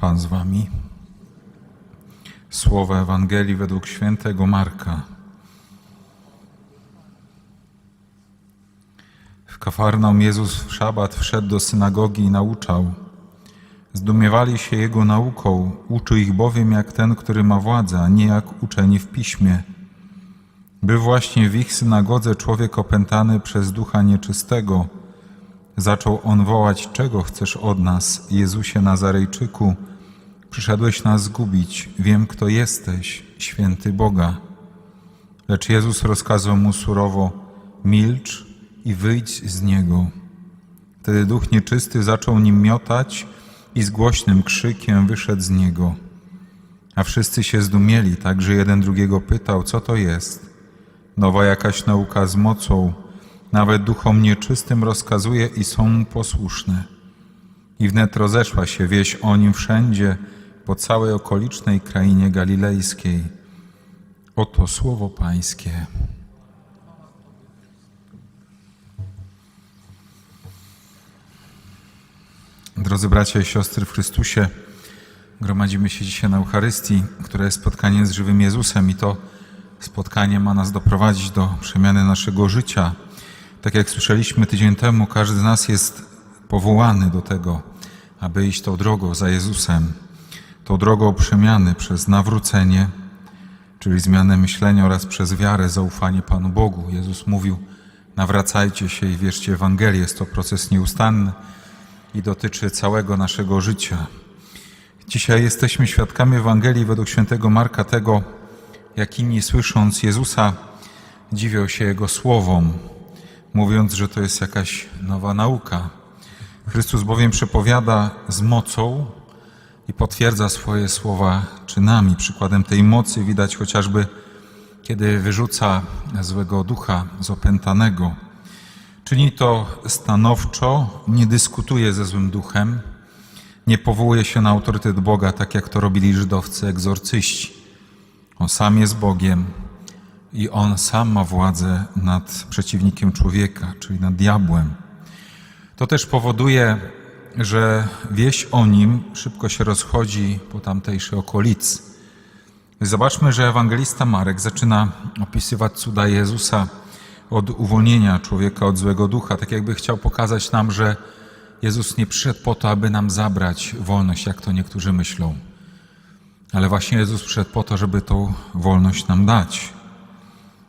Pan z wami. Słowa Ewangelii według świętego Marka. W Kafarnaum Jezus w szabat wszedł do synagogi i nauczał. Zdumiewali się Jego nauką, uczył ich bowiem jak ten, który ma władzę, a nie jak uczeni w piśmie. Był właśnie w ich synagodze człowiek opętany przez ducha nieczystego. Zaczął on wołać, czego chcesz od nas, Jezusie Nazarejczyku? Przyszedłeś nas zgubić, wiem kto jesteś, święty Boga. Lecz Jezus rozkazał mu surowo, milcz i wyjdź z niego. Wtedy duch nieczysty zaczął nim miotać i z głośnym krzykiem wyszedł z niego. A wszyscy się zdumieli, tak że jeden drugiego pytał, co to jest. Nowa jakaś nauka z mocą, nawet duchom nieczystym rozkazuje i są mu posłuszne. I wnet rozeszła się wieś o nim wszędzie, po całej okolicznej krainie galilejskiej. Oto słowo Pańskie. Drodzy bracia i siostry w Chrystusie, gromadzimy się dzisiaj na Eucharystii, które jest spotkaniem z żywym Jezusem i to spotkanie ma nas doprowadzić do przemiany naszego życia. Tak jak słyszeliśmy tydzień temu, każdy z nas jest powołany do tego, aby iść tą drogą za Jezusem, tą drogą przemiany przez nawrócenie, czyli zmianę myślenia oraz przez wiarę, zaufanie Panu Bogu. Jezus mówił, nawracajcie się i wierzcie Ewangelię. Jest to proces nieustanny i dotyczy całego naszego życia. Dzisiaj jesteśmy świadkami Ewangelii według świętego Marka tego, jak inni słysząc Jezusa dziwią się Jego słowom, mówiąc, że to jest jakaś nowa nauka. Chrystus bowiem przepowiada z mocą i potwierdza swoje słowa czynami. Przykładem tej mocy widać chociażby, kiedy wyrzuca złego ducha z opętanego. Czyni to stanowczo, nie dyskutuje ze złym duchem, nie powołuje się na autorytet Boga, tak jak to robili żydowcy egzorcyści. On sam jest Bogiem i on sam ma władzę nad przeciwnikiem człowieka, czyli nad diabłem. To też powoduje, że wieść o nim szybko się rozchodzi po tamtejszej okolicy. Zobaczmy, że ewangelista Marek zaczyna opisywać cuda Jezusa od uwolnienia człowieka od złego ducha, tak jakby chciał pokazać nam, że Jezus nie przyszedł po to, aby nam zabrać wolność, jak to niektórzy myślą. Ale właśnie Jezus przyszedł po to, żeby tą wolność nam dać.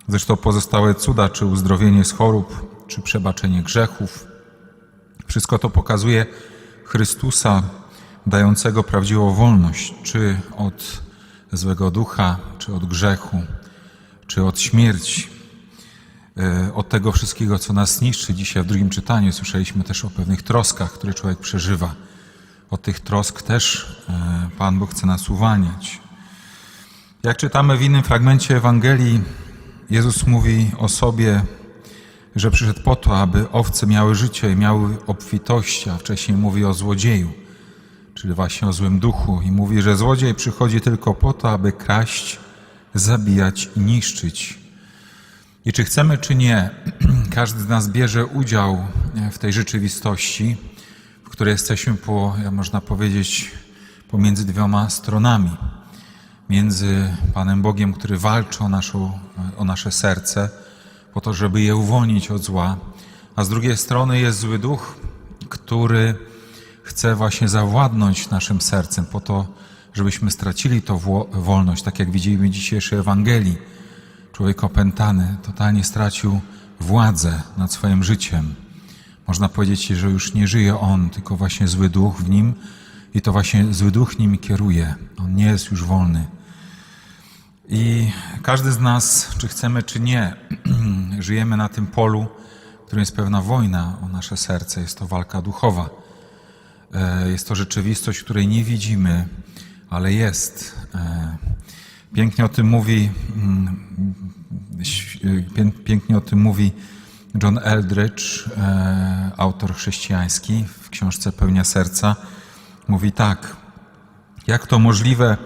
Zresztą pozostałe cuda, czy uzdrowienie z chorób, czy przebaczenie grzechów, wszystko to pokazuje Chrystusa dającego prawdziwą wolność, czy od złego ducha, czy od grzechu, czy od śmierci. E, Od tego wszystkiego, co nas niszczy. Dzisiaj w drugim czytaniu słyszeliśmy też o pewnych troskach, które człowiek przeżywa. Od tych trosk też e, Pan Bóg chce nas uwalniać. Jak czytamy w innym fragmencie Ewangelii, Jezus mówi o sobie, że przyszedł po to, aby owce miały życie i miały obfitość, a wcześniej mówi o złodzieju, czyli właśnie o złym duchu. I mówi, że złodziej przychodzi tylko po to, aby kraść, zabijać i niszczyć. I czy chcemy, czy nie, każdy z nas bierze udział w tej rzeczywistości, w której jesteśmy, po, można powiedzieć, pomiędzy dwiema stronami. Między Panem Bogiem, który walczy o, naszą, o nasze serce, po to, żeby je uwolnić od zła, a z drugiej strony jest zły duch, który chce właśnie zawładnąć naszym sercem, po to, żebyśmy stracili tą wolność, tak jak widzimy w dzisiejszej Ewangelii człowiek opętany totalnie stracił władzę nad swoim życiem. Można powiedzieć, że już nie żyje on, tylko właśnie zły duch w nim i to właśnie zły duch nim kieruje. On nie jest już wolny. I każdy z nas, czy chcemy, czy nie, żyjemy na tym polu, którym jest pewna wojna o nasze serce. Jest to walka duchowa. E, Jest to rzeczywistość, której nie widzimy, ale jest. E, Pięknie o tym mówi, mm, pię- pięknie o tym mówi John Eldridge, e, autor chrześcijański w książce Pełnia Serca. Mówi tak, jak to możliwe,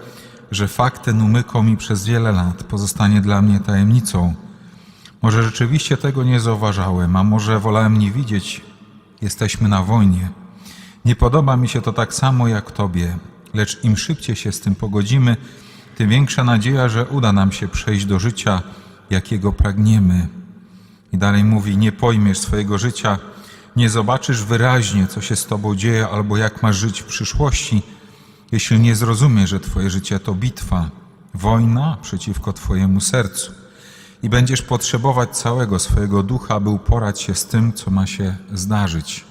że fakt ten umykał mi przez wiele lat, pozostanie dla mnie tajemnicą. Może rzeczywiście tego nie zauważałem, a może wolałem nie widzieć. Jesteśmy na wojnie. Nie podoba mi się to tak samo jak Tobie. lecz im szybciej się z tym pogodzimy, tym większa nadzieja, że uda nam się przejść do życia, jakiego pragniemy. I dalej mówi: Nie pojmiesz swojego życia, nie zobaczysz wyraźnie, co się z tobą dzieje, albo jak masz żyć w przyszłości, jeśli nie zrozumiesz, że twoje życie to bitwa, wojna przeciwko twojemu sercu. I będziesz potrzebować całego swojego ducha, aby uporać się z tym, co ma się zdarzyć.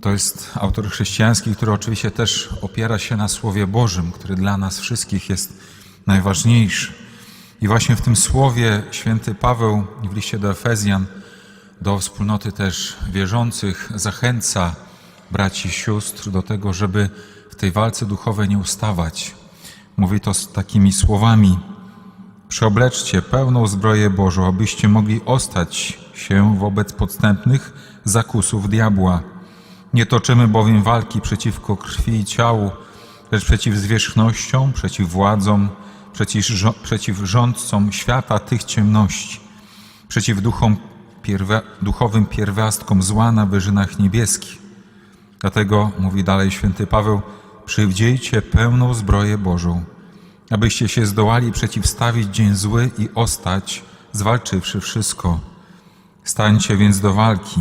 To jest autor chrześcijański, który oczywiście też opiera się na Słowie Bożym, który dla nas wszystkich jest najważniejszy. I właśnie w tym słowie święty Paweł w liście do Efezjan, do wspólnoty też wierzących, zachęca braci i sióstr do tego, żeby w tej walce duchowej nie ustawać. Mówi to z takimi słowami: Przeobleczcie pełną zbroję Bożą, abyście mogli ostać się wobec podstępnych zakusów diabła. Nie toczymy bowiem walki przeciwko krwi i ciału, lecz przeciw zwierzchnościom, przeciw władzom, przeciw, przeciw rządcom świata tych ciemności, przeciw duchom pierwe, duchowym pierwiastkom zła na wyżynach niebieskich. Dlatego, mówi dalej święty Paweł, przywdziejcie pełną zbroję Bożą, abyście się zdołali przeciwstawić dzień zły i ostać, zwalczywszy wszystko. Stańcie więc do walki,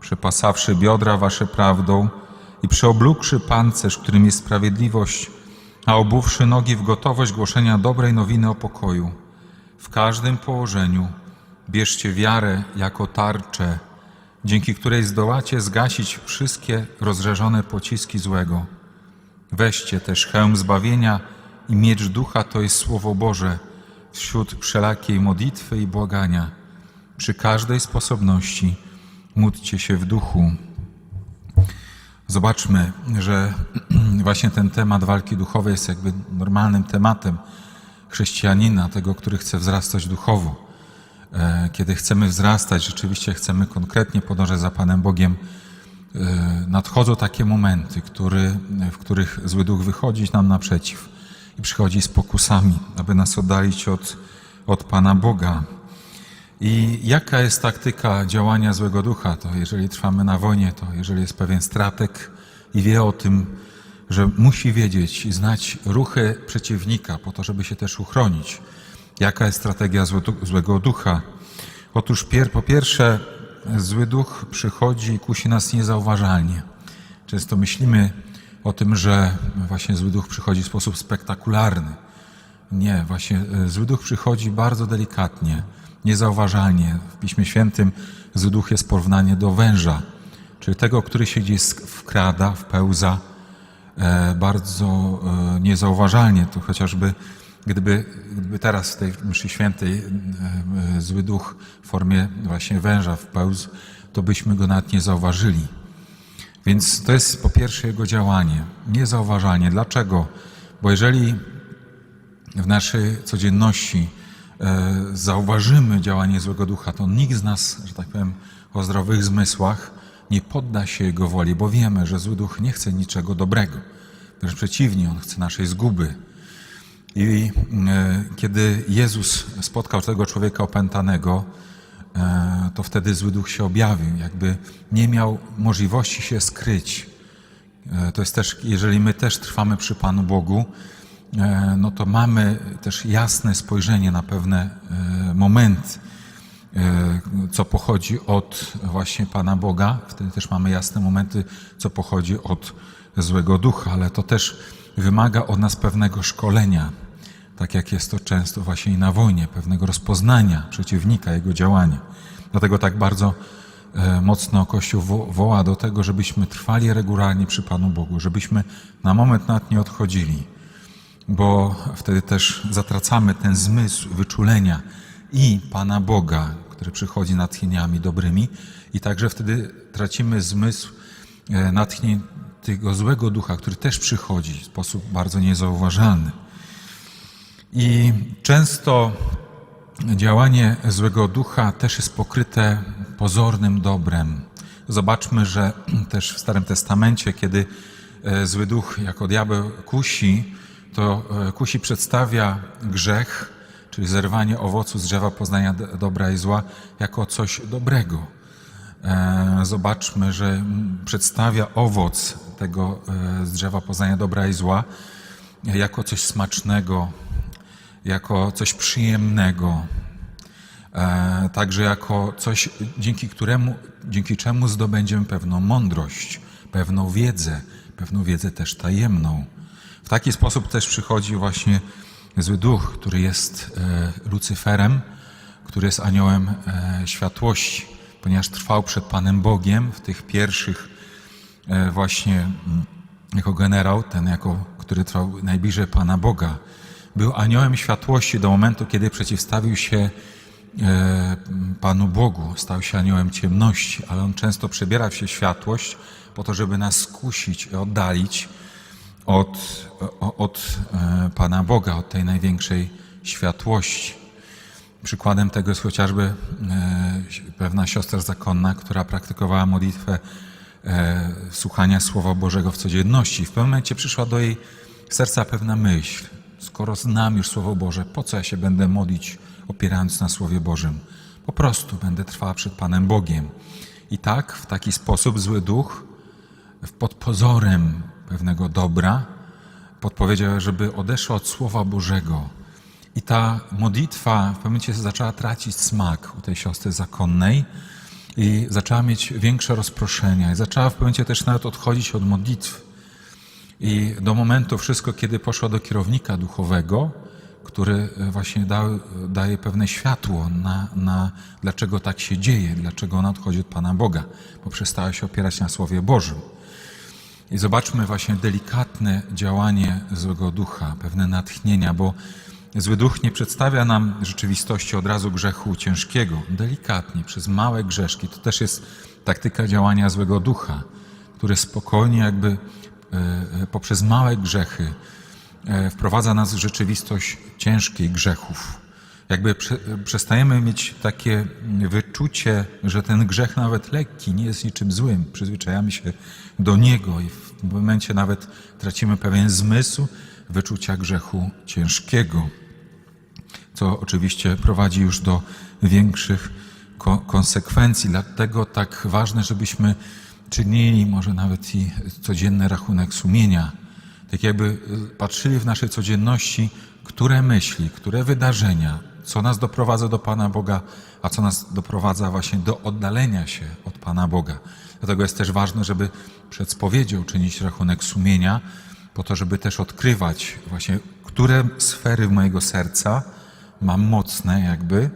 przepasawszy biodra wasze prawdą i przeoblókszy pancerz, którym jest sprawiedliwość, a obuwszy nogi w gotowość głoszenia dobrej nowiny o pokoju. W każdym położeniu bierzcie wiarę jako tarczę, dzięki której zdołacie zgasić wszystkie rozżarzone pociski złego. Weźcie też hełm zbawienia i miecz ducha, to jest Słowo Boże, wśród wszelakiej modlitwy i błagania. Przy każdej sposobności módlcie się w duchu. Zobaczmy, że właśnie ten temat walki duchowej jest jakby normalnym tematem chrześcijanina, tego, który chce wzrastać duchowo. E, Kiedy chcemy wzrastać, rzeczywiście chcemy konkretnie podążać za Panem Bogiem, nadchodzą takie momenty, który, w których zły duch wychodzi nam naprzeciw i przychodzi z pokusami, aby nas oddalić od, od Pana Boga. I jaka jest taktyka działania złego ducha? To jeżeli trwamy na wojnie, to jeżeli jest pewien strateg i wie o tym, że musi wiedzieć i znać ruchy przeciwnika po to, żeby się też uchronić. Jaka jest strategia złe- złego ducha? Otóż pier, po pierwsze, zły duch przychodzi i kusi nas niezauważalnie. Często myślimy o tym, że właśnie zły duch przychodzi w sposób spektakularny. Nie, właśnie e, zły duch przychodzi bardzo delikatnie, niezauważalnie. W Piśmie Świętym zły duch jest porównanie do węża, czyli tego, który się gdzieś wkrada, wpełza e, bardzo e, niezauważalnie. To chociażby gdyby, gdyby teraz w tej mszy świętej e, e, zły duch w formie właśnie węża wpełzł, to byśmy go nawet nie zauważyli. Więc to jest po pierwsze jego działanie, niezauważalnie. Dlaczego? Bo jeżeli w naszej codzienności e, zauważymy działanie złego ducha, to nikt z nas, że tak powiem, o zdrowych zmysłach nie podda się jego woli, bo wiemy, że zły duch nie chce niczego dobrego. Wręcz przeciwnie, on chce naszej zguby. I e, kiedy Jezus spotkał tego człowieka opętanego, e, to wtedy zły duch się objawił, jakby nie miał możliwości się skryć. E, To jest też, jeżeli my też trwamy przy Panu Bogu, no to mamy też jasne spojrzenie na pewne momenty, co pochodzi od właśnie Pana Boga. Wtedy też mamy jasne momenty, co pochodzi od złego ducha, ale to też wymaga od nas pewnego szkolenia, tak jak jest to często właśnie i na wojnie, pewnego rozpoznania przeciwnika, jego działania. Dlatego tak bardzo e, mocno Kościół wo- woła do tego, żebyśmy trwali regularnie przy Panu Bogu, żebyśmy na moment nad nie odchodzili, bo wtedy też zatracamy ten zmysł wyczulenia i Pana Boga, który przychodzi natchnieniami dobrymi, i także wtedy tracimy zmysł e, natchnień tego złego ducha, który też przychodzi w sposób bardzo niezauważalny. I często działanie złego ducha też jest pokryte pozornym dobrem. Zobaczmy, że też w Starym Testamencie, kiedy e, zły duch jako diabeł kusi, to e, kusi przedstawia grzech, czyli zerwanie owocu z drzewa poznania dobra i zła, jako coś dobrego. E, Zobaczmy, że przedstawia owoc tego z drzewa poznania dobra i zła jako coś smacznego, jako coś przyjemnego, e, także jako coś, dzięki któremu, dzięki czemu zdobędziemy pewną mądrość, pewną wiedzę, pewną wiedzę też tajemną. W taki sposób też przychodzi właśnie zły duch, który jest e, Lucyferem, który jest aniołem e, światłości, ponieważ trwał przed Panem Bogiem w tych pierwszych właśnie mm, jako generał, ten jako, który trwał najbliżej Pana Boga. Był aniołem światłości do momentu, kiedy przeciwstawił się e, Panu Bogu, stał się aniołem ciemności, ale on często przebierał się światłość po to, żeby nas skusić i oddalić od, od e, Pana Boga, od tej największej światłości. Przykładem tego jest chociażby e, pewna siostra zakonna, która praktykowała modlitwę słuchania Słowa Bożego w codzienności. W pewnym momencie przyszła do jej serca pewna myśl. Skoro znam już Słowo Boże, po co ja się będę modlić, opierając na Słowie Bożym? Po prostu będę trwała przed Panem Bogiem. I tak, w taki sposób zły duch pod pozorem pewnego dobra podpowiedział, żeby odeszła od Słowa Bożego. I ta modlitwa w pewnym momencie zaczęła tracić smak u tej siostry zakonnej i zaczęła mieć większe rozproszenia. I zaczęła w pewnym momencie też nawet odchodzić od modlitw. I do momentu wszystko, kiedy poszła do kierownika duchowego, który e, właśnie dał, daje pewne światło na, na dlaczego tak się dzieje, dlaczego ona odchodzi od Pana Boga, bo przestała się opierać na Słowie Bożym. I zobaczmy właśnie delikatne działanie złego ducha, pewne natchnienia, bo zły duch nie przedstawia nam rzeczywistości od razu grzechu ciężkiego. Delikatnie, przez małe grzeszki. To też jest taktyka działania złego ducha, który spokojnie jakby poprzez małe grzechy e, wprowadza nas w rzeczywistość ciężkiej grzechów. Jakby prze, przestajemy mieć takie wyczucie, że ten grzech nawet lekki nie jest niczym złym. Przyzwyczajamy się do niego i w momencie nawet tracimy pewien zmysł wyczucia grzechu ciężkiego, co oczywiście prowadzi już do większych ko- konsekwencji. Dlatego tak ważne, żebyśmy czynili może nawet i codzienny rachunek sumienia. Tak jakby y, patrzyli w naszej codzienności, które myśli, które wydarzenia, co nas doprowadza do Pana Boga, a co nas doprowadza właśnie do oddalenia się od Pana Boga. Dlatego jest też ważne, żeby przed spowiedzią czynić rachunek sumienia, po to, żeby też odkrywać właśnie, które sfery mojego serca mam mocne jakby,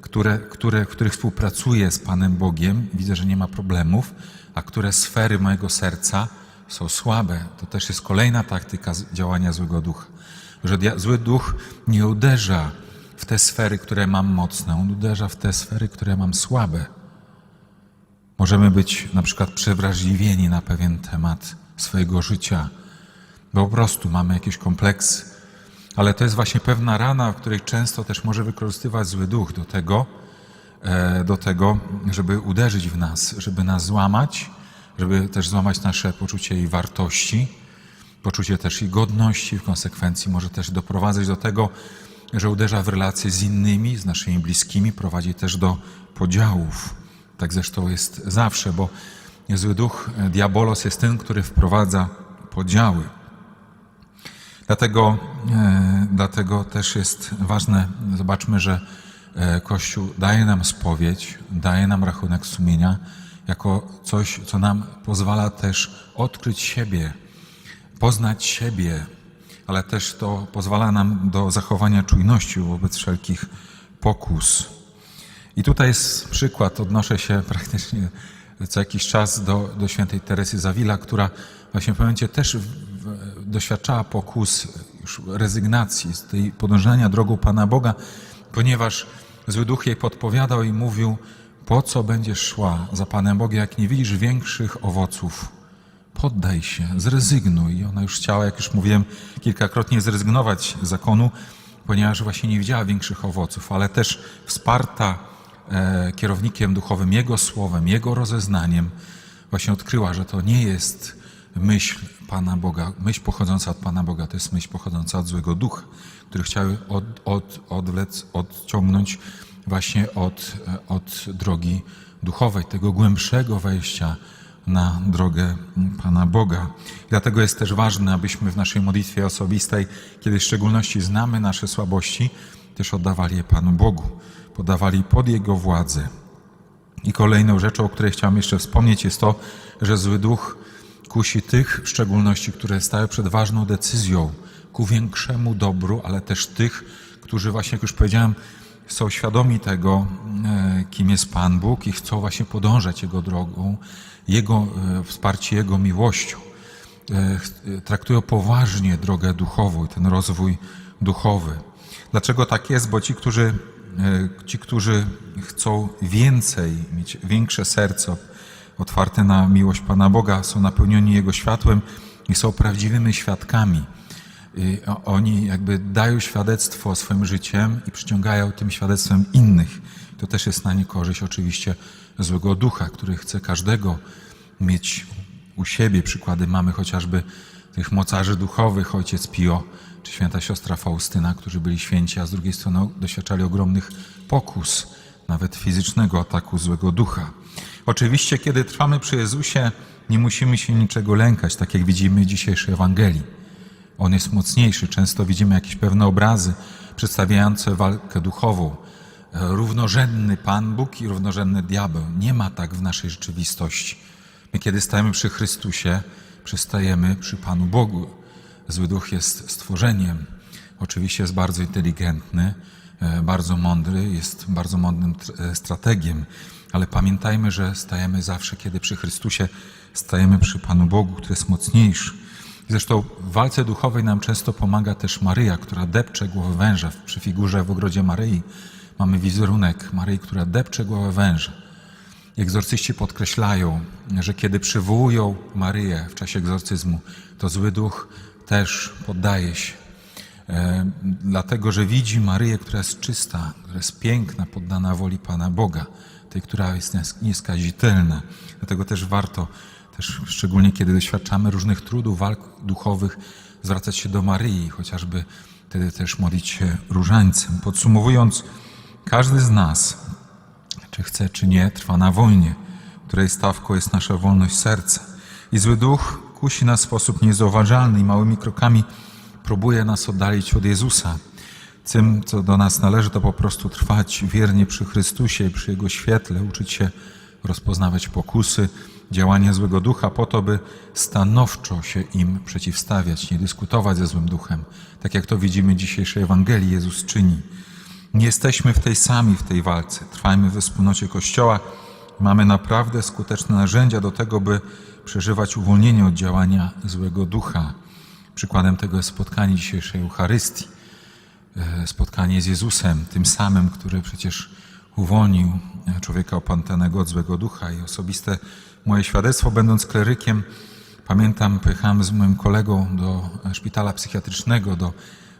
które, które, których współpracuję z Panem Bogiem, widzę, że nie ma problemów, a które sfery mojego serca są słabe. To też jest kolejna taktyka działania złego ducha. Że zły duch nie uderza w te sfery, które mam mocne, on uderza w te sfery, które mam słabe. Możemy być na przykład przewrażliwieni na pewien temat swojego życia, bo po prostu mamy jakieś kompleksy. Ale to jest właśnie pewna rana, w której często też może wykorzystywać zły duch do tego, e, do tego, żeby uderzyć w nas, żeby nas złamać, żeby też złamać nasze poczucie jej wartości, poczucie też jej godności, w konsekwencji może też doprowadzać do tego, że uderza w relacje z innymi, z naszymi bliskimi, prowadzi też do podziałów. Tak zresztą jest zawsze, bo zły duch, e, diabolos jest ten, który wprowadza podziały. Dlatego, e, dlatego też jest ważne, zobaczmy, że e, Kościół daje nam spowiedź, daje nam rachunek sumienia jako coś, co nam pozwala też odkryć siebie, poznać siebie, ale też to pozwala nam do zachowania czujności wobec wszelkich pokus. I tutaj jest przykład, odnoszę się praktycznie co jakiś czas do, do świętej Teresy Zawila, która właśnie w momencie też doświadczała pokus już rezygnacji z tej podążania drogą Pana Boga, ponieważ zły duch jej podpowiadał i mówił, po co będziesz szła za Panem Bogiem, jak nie widzisz większych owoców. Poddaj się, zrezygnuj. I ona już chciała, jak już mówiłem, kilkakrotnie zrezygnować z zakonu, ponieważ właśnie nie widziała większych owoców, ale też wsparta e, kierownikiem duchowym, Jego słowem, Jego rozeznaniem, właśnie odkryła, że to nie jest myśl Pana Boga, myśl pochodząca od Pana Boga, to jest myśl pochodząca od złego ducha, który chciał od, od, odwlec, odciągnąć właśnie od, od drogi duchowej, tego głębszego wejścia na drogę Pana Boga. Dlatego jest też ważne, abyśmy w naszej modlitwie osobistej, kiedy w szczególności znamy nasze słabości, też oddawali je Panu Bogu, podawali pod Jego władzę. I kolejną rzeczą, o której chciałem jeszcze wspomnieć, jest to, że zły duch kusi tych, w szczególności, które stają przed ważną decyzją ku większemu dobru, ale też tych, którzy właśnie, jak już powiedziałem, są świadomi tego, e, kim jest Pan Bóg i chcą właśnie podążać Jego drogą, Jego e, wsparcie Jego miłością. E, Traktują poważnie drogę duchową i ten rozwój duchowy. Dlaczego tak jest? Bo ci, którzy, ci, którzy chcą więcej, mieć większe serce otwarte na miłość Pana Boga, są napełnieni Jego światłem i są prawdziwymi świadkami. I Oni jakby dają świadectwo swoim życiem i przyciągają tym świadectwem innych. To też jest na niekorzyść oczywiście złego ducha, który chce każdego mieć u siebie. Przykłady mamy chociażby tych mocarzy duchowych, ojciec Pio czy święta siostra Faustyna, którzy byli święci, a z drugiej strony doświadczali ogromnych pokus, nawet fizycznego ataku złego ducha. Oczywiście, kiedy trwamy przy Jezusie, nie musimy się niczego lękać, tak jak widzimy w dzisiejszej Ewangelii. On jest mocniejszy. Często widzimy jakieś pewne obrazy przedstawiające walkę duchową. Równorzędny Pan Bóg i równorzędny diabeł. Nie ma tak w naszej rzeczywistości. My, kiedy stajemy przy Chrystusie, przystajemy przy Panu Bogu. Zły duch jest stworzeniem. Oczywiście jest bardzo inteligentny, e, bardzo mądry, jest bardzo mądrym e, strategiem, ale pamiętajmy, że stajemy zawsze, kiedy przy Chrystusie, stajemy przy Panu Bogu, który jest mocniejszy. Zresztą w walce duchowej nam często pomaga też Maryja, która depcze głowę węża. Przy figurze w ogrodzie Maryi mamy wizerunek Maryi, która depcze głowę węża. Egzorcyści podkreślają, że kiedy przywołują Maryję w czasie egzorcyzmu, to zły duch też poddaje się. E, dlatego, że widzi Maryję, która jest czysta, która jest piękna, poddana woli Pana Boga, tej, która jest nies- nieskazitelna. Dlatego też warto, też szczególnie kiedy doświadczamy różnych trudów, walk duchowych, zwracać się do Maryi, chociażby wtedy też modlić się różańcem. Podsumowując, każdy z nas, czy chce, czy nie, trwa na wojnie, której stawką jest nasza wolność serca. I zły duch kusi nas w sposób niezauważalny i małymi krokami próbuje nas oddalić od Jezusa. Tym, co do nas należy, to po prostu trwać wiernie przy Chrystusie i przy Jego świetle, uczyć się rozpoznawać pokusy, działania złego ducha, po to, by stanowczo się im przeciwstawiać, nie dyskutować ze złym duchem, tak jak to widzimy w dzisiejszej Ewangelii Jezus czyni. Nie jesteśmy w tej sami w tej walce. Trwajmy we wspólnocie Kościoła. Mamy naprawdę skuteczne narzędzia do tego, by przeżywać uwolnienie od działania złego ducha. Przykładem tego jest spotkanie dzisiejszej Eucharystii. E, Spotkanie z Jezusem, tym samym, który przecież uwolnił e, człowieka opętanego od złego ducha. I osobiste moje świadectwo, będąc klerykiem, pamiętam, pojechałem z moim kolegą do e, szpitala psychiatrycznego, do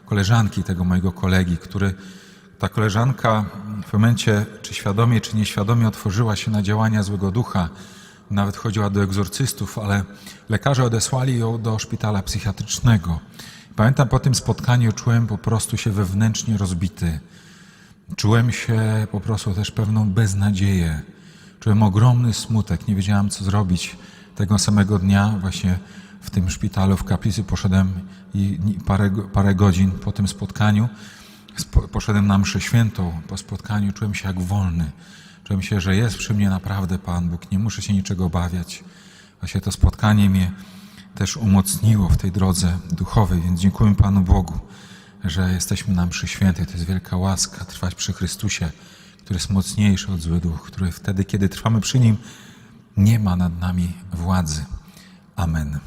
koleżanki tego mojego kolegi, który ta koleżanka w momencie, czy świadomie, czy nieświadomie, otworzyła się na działania złego ducha. Nawet chodziła do egzorcystów, ale lekarze odesłali ją do szpitala psychiatrycznego. Pamiętam po tym spotkaniu czułem po prostu się wewnętrznie rozbity. Czułem się po prostu też pewną beznadzieję. Czułem ogromny smutek, nie wiedziałam co zrobić. Tego samego dnia właśnie w tym szpitalu w kaplicy poszedłem i parę, parę godzin po tym spotkaniu spo- poszedłem na mszę świętą. Po spotkaniu czułem się jak wolny. Czułem się, że jest przy mnie naprawdę Pan Bóg. Nie muszę się niczego obawiać. Właśnie to spotkanie mnie też umocniło w tej drodze duchowej, więc dziękuję Panu Bogu, że jesteśmy na mszy świętej. To jest wielka łaska trwać przy Chrystusie, który jest mocniejszy od zły duch, który wtedy, kiedy trwamy przy Nim, nie ma nad nami władzy. Amen.